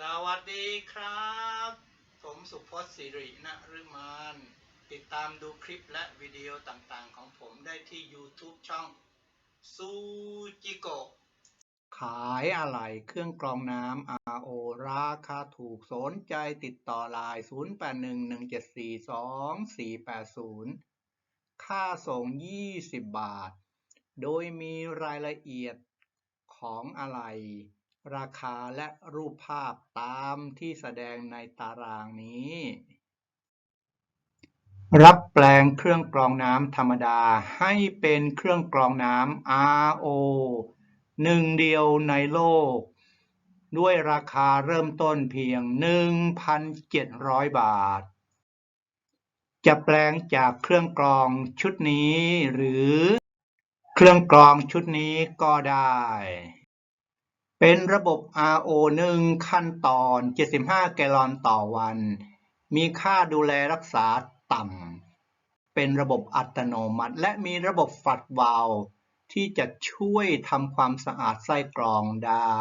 สวัสดีครับ ผมสุพจน์สิรินฤมานติดตามดูคลิปและวิดีโอต่างๆ ของผมได้ที่ YouTube ช่องซูจิโกะขายอะไหล่เครื่องกรองน้ำ RO ราคาถูกสนใจติดต่อไลน์0811742480 ค่าส่ง 20 บาท โดยมีรายละเอียดของอะไหล่ ราคาและรูปภาพตามที่แสดงในตารางนี้ รับแปลงเครื่องกรองน้ำธรรมดาให้เป็นเครื่องกรองน้ำ RO หนึ่งเดียวในโลก ด้วยราคาเริ่มต้นเพียง 1,700 บาท จะแปลงจากเครื่องกรองชุดนี้หรือเครื่องกรองชุดนี้ก็ได้ เป็นระบบ RO 1 ขั้นตอน 75 แกลลอนต่อวัน มีค่าดูแลรักษาต่ำ เป็นระบบอัตโนมัติ และมีระบบฝัดวาลที่จะช่วยทำความสะอาดไส้กรองได้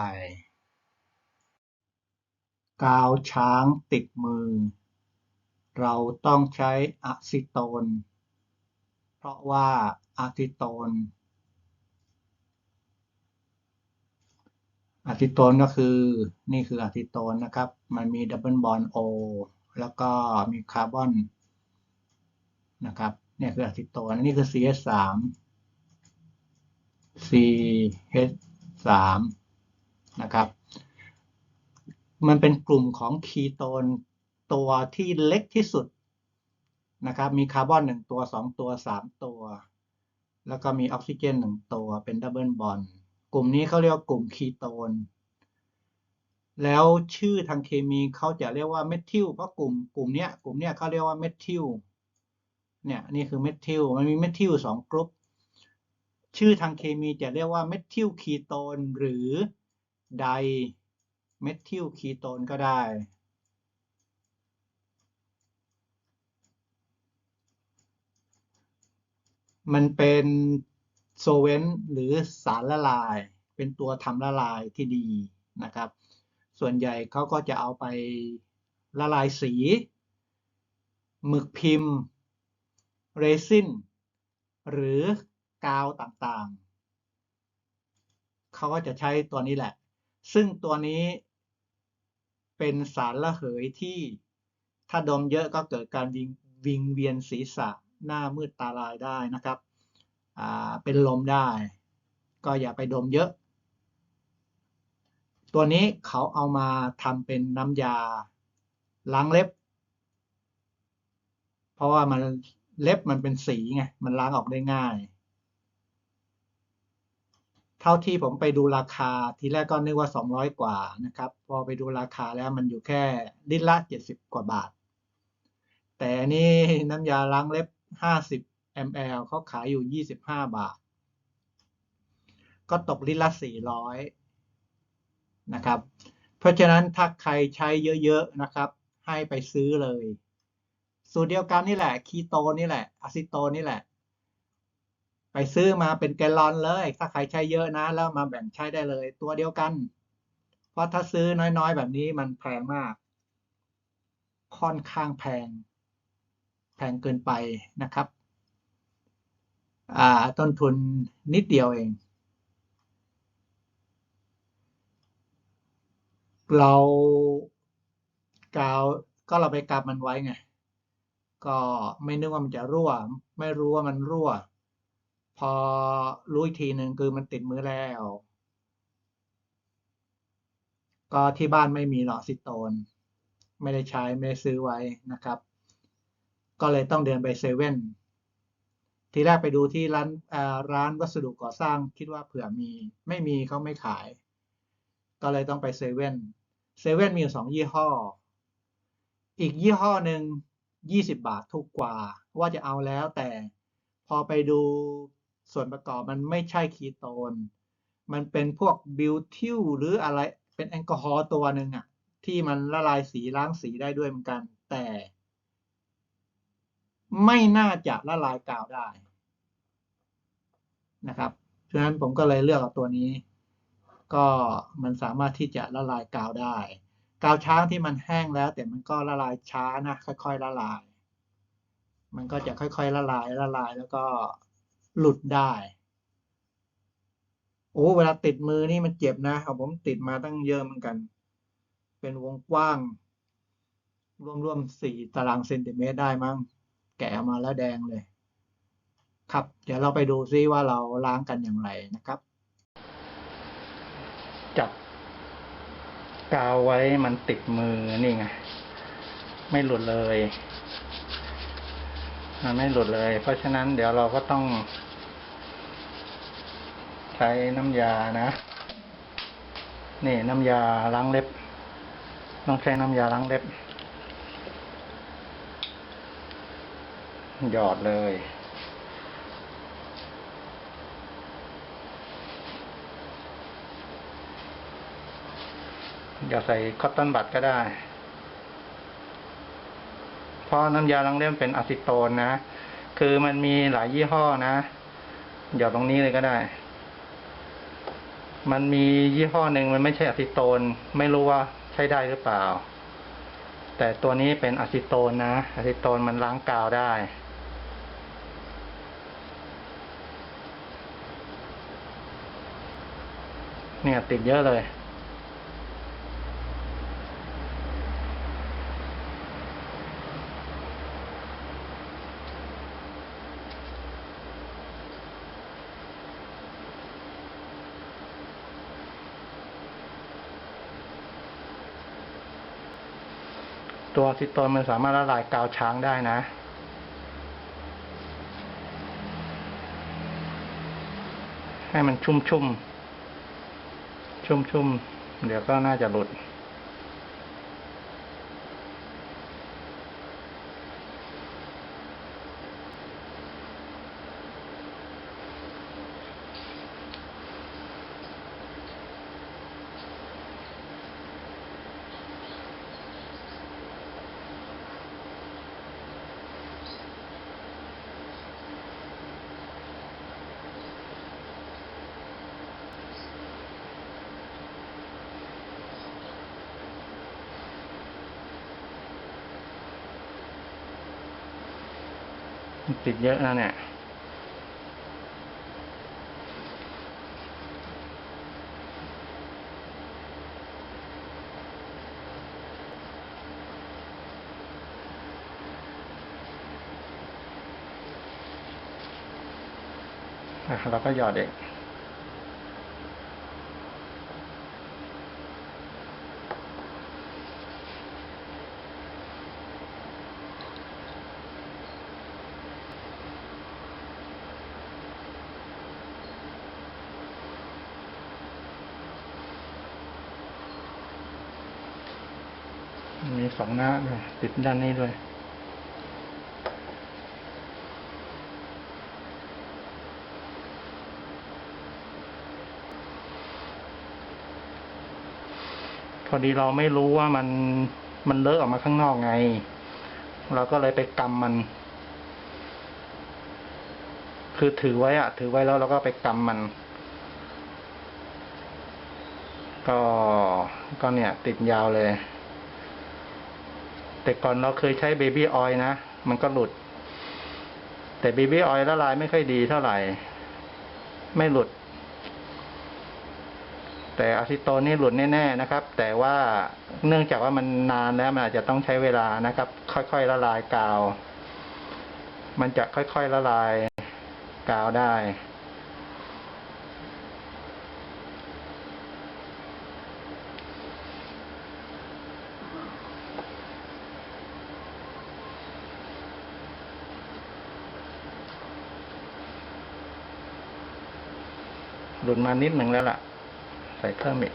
กาวช้างติดมือ เราต้องใช้อะซิโตน เพราะว่าอะซิโตน อะซิโตนก็คือนี่คืออะซิโตนนะครับ มันมีดับเบิลบอนโอแล้วก็มีคาร์บอนนะครับเนี่ยคืออะซิโตนนนี้คือ CS3 CH3 นะครับ มันเป็นกลุ่มของคีโตนตัวที่เล็กที่สุดนะครับ มีคาร์บอนหนึ่งตัวสองตัวสามตัว แล้วก็มีออกซิเจนหนึ่งตัวเป็นดับเบิลบอนด์ กลุ่มนี้เขาเรียกว่ากลุ่มคีโตน แล้วชื่อทางเคมีเขาจะเรียกว่าเมทิลเพราะกลุ่มกลุ่มเนี้ยกลุ่มเนี้ยเขาเรียกว่าเมทิลเนี่ยนี่คือเมทิลมันมีเมทิลสองกลุ่มชื่อทางเคมีจะเรียกว่าเมทิลคีโตนหรือไดเมทิลคีโตนก็ได้ มันเป็น โซเวนต์หรือสารละลาย เป็นตัวทำละลายที่ดีนะครับ ส่วนใหญ่เขาก็จะเอาไปละลายสีหมึกพิมพ์ เรซินหรือกาวต่างๆ เขาก็จะใช้ตัวนี้แหละ ซึ่งตัวนี้เป็นสารระเหยที่ถ้าดมเยอะก็เกิดการวิงวงเวียนศีรษะหน้ามืดตาลายได้นะครับ เป็นลมได้ ก็อย่าไปดมเยอะ ตัวนี้เขาเอามาทำเป็นน้ำยาล้างเล็บ เพราะว่ามันเล็บมันเป็นสีไง มันล้างออกได้ง่าย เท่าที่ผมไปดูราคาทีแรกก็นึกว่า 200 กว่านะครับ พอไปดูราคาแล้วมันอยู่แค่ลิตรละ 70 กว่าบาท แต่นี่น้ำยาล้างเล็บ 50 ml เขาขายอยู่ 25 บาท ก็ตกลิตรละ 400 นะครับ เพราะฉะนั้นถ้าใครใช้เยอะๆนะครับ ให้ไปซื้อเลย สูตรเดียวกันนี่แหละคีโตนี่แหละอะซิโตนี่แหละ ไปซื้อมาเป็นแกลลอนเลย ถ้าใครใช้เยอะนะ แล้วมาแบ่งใช้ได้เลย ตัวเดียวกัน เพราะถ้าซื้อน้อยๆ แบบนี้มันแพงมาก ค่อนข้างแพงแพงเกินไปนะครับ ต้นทุนนิดเดียวเอง เรากาวก็เราไปกำมันไว้ไง ก็ไม่นึกว่ามันจะรั่ว ไม่รู้ว่ามันรั่ว พอรู้อีกทีหนึ่งคือมันติดมือแล้ว ก็ที่บ้านไม่มีหลอดซิโตน ไม่ได้ใช้ ไม่ได้ซื้อไว้นะครับ ก็เลยต้องเดินไปเซเว่น ทีแรกไปดูที่ร้านร้านวัสดุก่อสร้างคิดว่าเผื่อมี ไม่มีเขาไม่ขาย ก็เลยต้องไปเซเว่นเซเว่นมีอยู่สองยี่ห้อ อีกยี่ห้อหนึ่งยี่สิบบาทถูกกว่า ว่าจะเอาแล้วแต่พอไปดูส่วนประกอบมันไม่ใช่คีโตน มันเป็นพวกบิวทิลหรืออะไรเป็นแอลกอฮอล์ตัวหนึ่งอะที่มันละลายสีล้างสีได้ด้วยเหมือนกัน แต่ ไม่น่าจะละลายกาวได้นะครับฉะนั้นผมก็เลยเลือกเอาตัวนี้ ก็มันสามารถที่จะละลายกาวได้ กาวช้างที่มันแห้งแล้ว แต่มันก็ละลายช้านะค่อย ๆ ละลาย มันก็จะค่อย ๆ ละลายละลายแล้วก็หลุดได้โอ้เวลาติดมือนี่มันเจ็บนะของผมติดมาตั้งเยอะเหมือนกัน เป็นวงกว้างร่วมๆสี่ตารางเซนติเมตรได้มั้ง แกะออกมาแล้วแดงเลย ครับ เดี๋ยวเราไปดูซิว่าเราล้างกันอย่างไรนะครับ จับกาวไว้มันติดมือนี่ไง ไม่หลุดเลยมันไม่หลุดเลย เพราะฉะนั้นเดี๋ยวเราก็ต้อง ใช้น้ำยานะ นี่น้ำยาล้างเล็บ ต้องใช้น้ำยาล้างเล็บ หยอดเลย อย่าใส่คอตตอนบัดก็ได้ เพราะน้ำยาล้างเล็บเป็นอะซิโตนนะ คือมันมีหลายยี่ห้อนะ หยอดตรงนี้เลยก็ได้ มันมียี่ห้อหนึ่งมันไม่ใช่อะซิโตน ไม่รู้ว่าใช้ได้หรือเปล่าแต่ตัวนี้เป็นอะซิโตนนะอะซิโตนมันล้างกาวได้ เนี่ย ติดเยอะเลย ตัวซิโตนมันสามารถละลายกาวช้างได้นะให้มันชุ่มชุ่ม ชุ่มๆ เดี๋ยวก็น่าจะหลุด ติดเยอะแล้วเนี่ยเราก็หยอดเอง มีสองหน้าด้วยติดด้านนี้ด้วยพอดีเราไม่รู้ว่ามันมันเลอะออกมาข้างนอกไง เราก็เลยไปกำมัน คือถือไว้อะถือไว้แล้วเราก็ไปกำมัน ก็ก็เนี่ย ติดยาวเลย แต่ก่อนเราเคยใช้เบบี้ออยล์นะ มันก็หลุด แต่เบบี้ออยล์ละลายไม่ค่อยดีเท่าไหร่ ไม่หลุด แต่อะซิโตนนี่หลุดแน่ๆนะครับ แต่ว่าเนื่องจากว่ามันนานแล้วมันอาจจะต้องใช้เวลานะครับ ค่อยๆละลายกาว มันจะค่อยๆละลายกาวได้ หลุดมานิดหนึ่งแล้วล่ะ ใส่เพิ่มอีก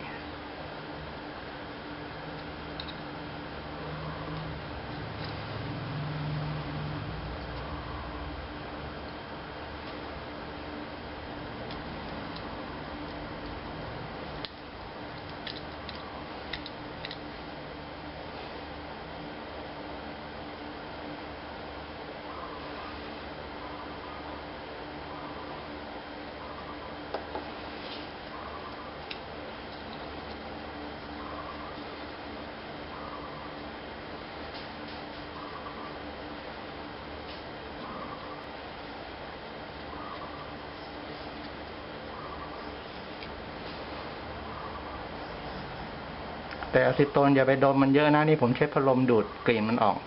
พ แต่อะซิโตนอย่าไปดมมันเยอะนะนี่ผมใช้พัดลมดูดกลิ่นมันออก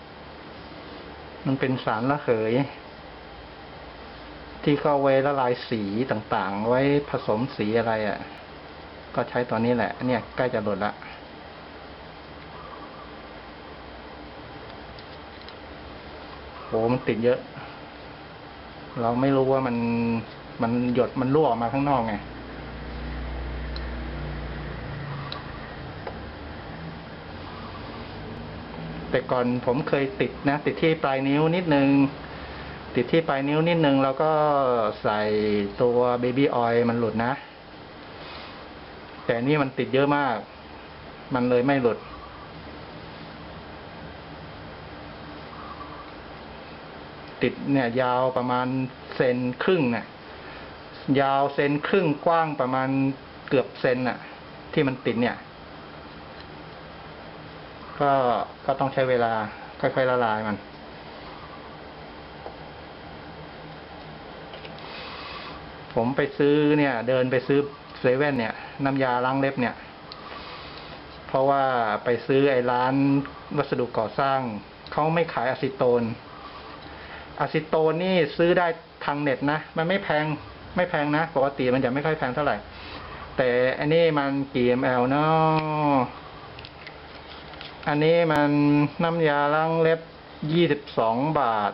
มันเป็นสารระเหย ที่เขาเอาไว้ละลายสีต่างๆ ไว้ผสมสีอะไรอะ่ะ ก็ใช้ตัวนี้แหละ เนี่ยใกล้จะหลุดละโหมันติดเยอะ เราไม่รู้ว่ามันมันหยดมันรั่วออกมาข้างนอกไง แต่ก่อนผมเคยติดนะ ติดที่ปลายนิ้วนิดนึง ติดที่ปลายนิ้วนิดนึง แล้วก็ใส่ตัวเบบี้ออยมันหลุดนะ แต่นี่มันติดเยอะมาก มันเลยไม่หลุดติดเนี่ยยาวประมาณเซนครึ่งเนี่ยยาวเซนครึ่งกว้างประมาณเกือบเซนน่ะ ที่มันติดเนี่ย ก็ก็ต้องใช้เวลาค่อยๆละลายมัน ผมไปซื้อเนี่ย เดินไปซื้อเซเว่นเนี่ย น้ำยาล้างเล็บเนี่ย เพราะว่าไปซื้อไอ้ร้านวัสดุก่อสร้าง เขาไม่ขายอะซิโตนอะซิโตนนี่ซื้อได้ทางเน็ตนะ มันไม่แพงไม่แพงนะ ปกติมันจะไม่ค่อยแพงเท่าไหร่ แต่อันนี้มันกี่ ml เนาะ อันนี้มันน้ำยาล้างเล็บยี่สิบสองบาท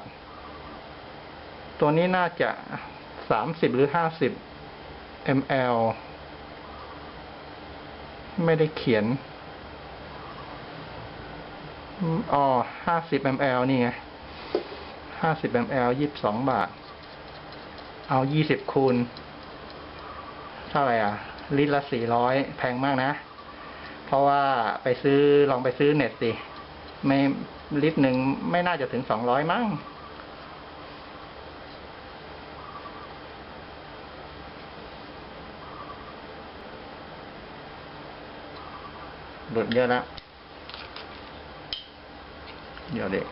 ตัวนี้น่าจะสามสิบหรือห้าสิบ ml ไม่ได้เขียน อ๋อห้าสิบ ml นี่ไงห้าสิบ ml ยี่สิบสองบาท เอายี่สิบคูณ เท่าไหร่อะ ลิตรละสี่ร้อยแพงมากนะ เพราะว่าไปซื้อลองไปซื้อเน็ตสิไม่ลิตรหนึ่งไม่น่าจะถึงสองร้อยมั้งหลุดเยอะแล้วเดี๋ยวเด็ก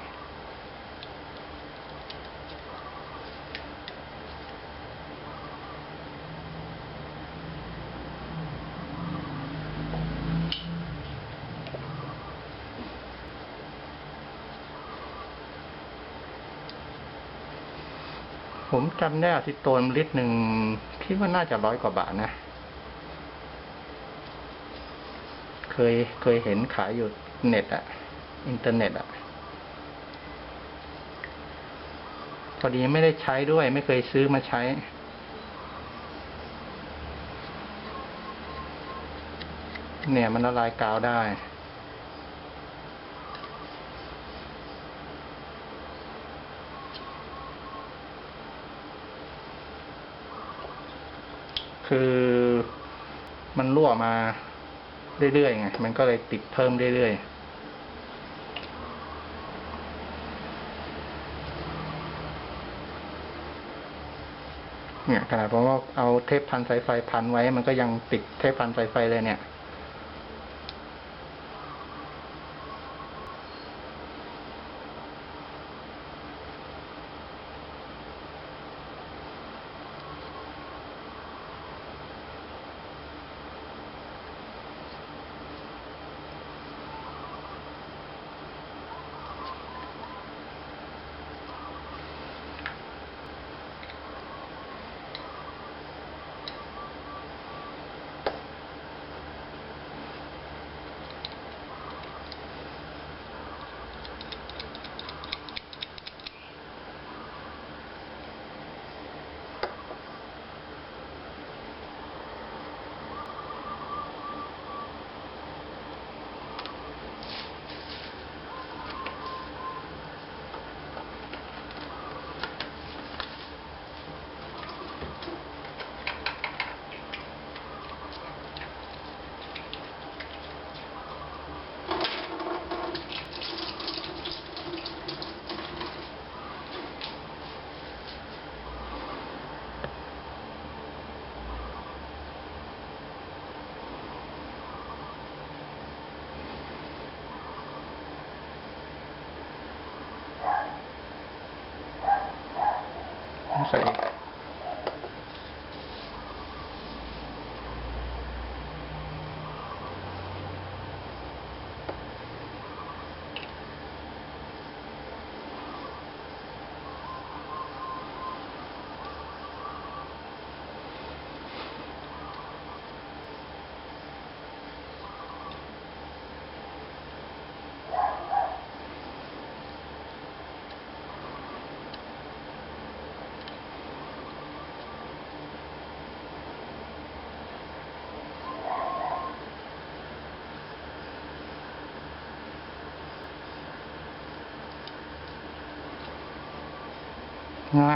ผมจำได้อะซิโตนลิตรหนึ่งคิดว่าน่าจะร้อยกว่าบาทนะ เคยเคยเห็นขายอยู่เน็ตอะอินเทอร์เน็ตอะพอดีไม่ได้ใช้ด้วย ไม่เคยซื้อมาใช้เนี่ยมันละลายกาวได้ คือมันรั่วมาเรื่อยๆไงมันก็เลยติดเพิ่มเรื่อยๆเนี่ยขนาดผมว่าเอาเทปพันสายไฟพันไว้ มันก็ยังติดเทปพันสายไฟเลยเนี่ย อ่า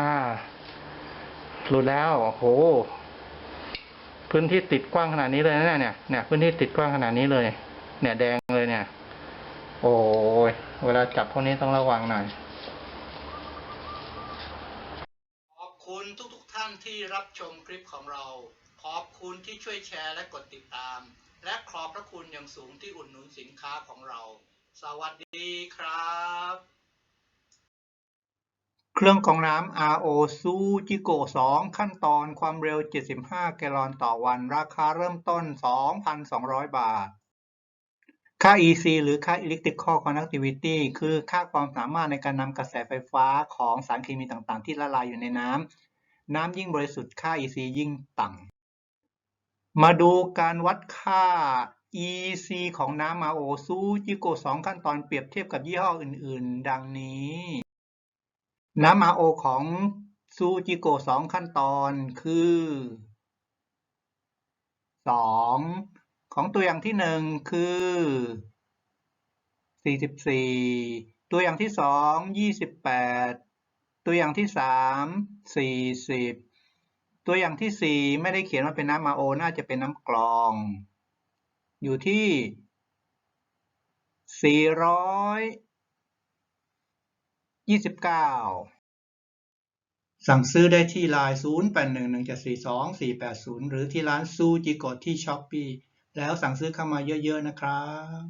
หลุดแล้ว โอ้โห พื้นที่ติดกว้างขนาดนี้เลยนะเนี่ย เนี่ย พื้นที่ติดกว้างขนาดนี้เลย เนี่ย แดงเลยเนี่ย โอ้ย เวลาจับพวกนี้ต้องระวังหน่อย ขอบคุณทุกๆทท่านที่รับชมคลิปของเรา ขอบคุณที่ช่วยแชร์และกดติดตาม และขอบพระคุณอย่างสูงที่อุดหนุนสินค้าของเรา สวัสดีครับ เครื่องกรองน้ำ RO ซูจิโก2ขั้นตอนความเร็ว 75 แกลลอนต่อวัน ราคาเริ่มต้น 2,200 บาท ค่า EC หรือค่า Electrical Conductivity คือค่าความสามารถในการนำกระแสไฟฟ้าของสารเคมีต่างๆ ที่ละลายอยู่ในน้ำ น้ำยิ่งบริสุทธิ์ค่า EC ยิ่งต่ำ มาดูการวัดค่า EC ของน้ำ RO ซูจิโก2ขั้นตอนเปรียบเทียบกับยี่ห้ออื่น ๆ ดังนี้ น้ำ RO ของซูจิโก2ขั้นตอนคือ 2 ของตัวอย่างที่ 1 คือ 44 ตัวอย่างที่ 2 28 ตัวอย่างที่ 3 40 ตัวอย่างที่ 4 ไม่ได้เขียนว่าเป็นน้ำ RO น่าจะเป็นน้ำกรอง อยู่ที่ 429สั่งซื้อได้ที่ไลน์0811742480หรือที่ร้านซูจิโกะที่ช้อปปีแล้วสั่งซื้อเข้ามาเยอะๆนะครับ